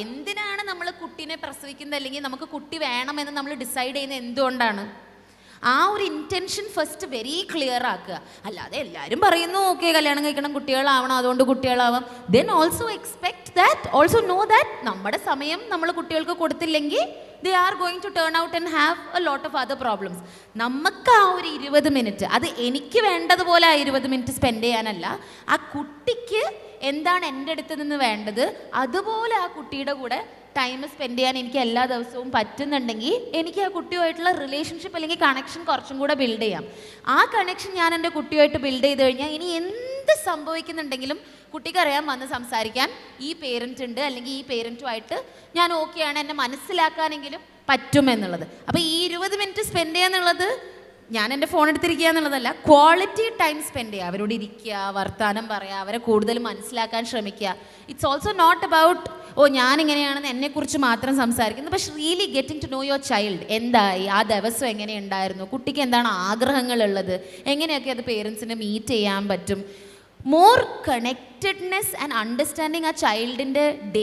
എന്തിനാണ് നമ്മൾ കുട്ടീനെ പ്രസവിക്കുന്നത്? അല്ലെങ്കിൽ നമുക്ക് കുട്ടി വേണമെന്ന് നമ്മൾ ഡിസൈഡ് ചെയ്യുന്നത് എന്തുകൊണ്ടാണ്? ആ ഒരു ഇന്റൻഷൻ ഫസ്റ്റ് വെരി ക്ലിയർ ആക്കുക. അല്ലാതെ എല്ലാവരും പറയുന്നു ഓക്കെ കല്യാണം കഴിക്കണം കുട്ടികളാവണം അതുകൊണ്ട് കുട്ടികളാവാം. Then also expect that also no that നമ്മുടെ സമയം നമ്മൾ കുട്ടികൾക്ക് കൊടുത്തില്ലെങ്കിൽ they are going to turn out and have a lot of other problems നമുക്ക് ആ ഒരു ഇരുപത് മിനിറ്റ് അത് എനിക്ക് വേണ്ടതുപോലെ ആ ഇരുപത് മിനിറ്റ് സ്പെൻഡ് ചെയ്യാനല്ല. ആ കുട്ടിക്ക് എന്താണ് എന്റെ അടുത്ത് നിന്ന് വേണ്ടത്? അതുപോലെ ആ കുട്ടിയുടെ കൂടെ ടൈം സ്പെൻഡ് ചെയ്യാൻ എനിക്ക് എല്ലാ ദിവസവും പറ്റുന്നുണ്ടെങ്കിൽ എനിക്ക് ആ കുട്ടിയുമായിട്ടുള്ള റിലേഷൻഷിപ്പ് അല്ലെങ്കിൽ കണക്ഷൻ കുറച്ചും കൂടെ ബിൽഡ് ചെയ്യാം. ആ കണക്ഷൻ ഞാൻ എന്റെ കുട്ടിയുമായിട്ട് ബിൽഡ് ചെയ്ത് കഴിഞ്ഞാൽ ഇനി എന്ത് സംഭവിക്കുന്നുണ്ടെങ്കിലും കുട്ടിക്ക് അറിയാൻ വന്ന് സംസാരിക്കാൻ. ഈ പേരന്റ് ഉണ്ട് അല്ലെങ്കിൽ ഈ പേരന്റുമായിട്ട് ഞാൻ ഓക്കെയാണ് എന്നെ മനസ്സിലാക്കാനെങ്കിലും പറ്റുമെന്നുള്ളത് അപ്പോൾ ഈ ഇരുപത് മിനിറ്റ് സ്പെൻഡ് ചെയ്യാന്നുള്ളത് ഞാൻ എന്റെ ഫോൺ എടുത്തിരിക്കുക എന്നുള്ളതല്ല ക്വാളിറ്റി ടൈം സ്പെൻഡ് ചെയ്യുക. അവരോട് ഇരിക്കുക വർത്തമാനം പറയുക അവരെ കൂടുതൽ മനസ്സിലാക്കാൻ ശ്രമിക്കുക. It's also not about oh ഞാൻ ഇങ്ങനെയാണെന്ന് എന്നെക്കുറിച്ച് മാത്രം സംസാരിക്കുന്നത് പക്ഷെ really getting to know your child എന്തായി? ആ ദിവസം എങ്ങനെയുണ്ടായിരുന്നു കുട്ടിക്ക് എന്താണ് ആഗ്രഹങ്ങളുള്ളത്? എങ്ങനെയൊക്കെ അത് പേരൻസിനെ മീറ്റ് ചെയ്യാൻ പറ്റും? മോർ കണക്റ്റഡ്നെസ് ആൻഡ് അണ്ടർസ്റ്റാൻഡിങ് ആ ചൈൽഡിന്റെ ഡേ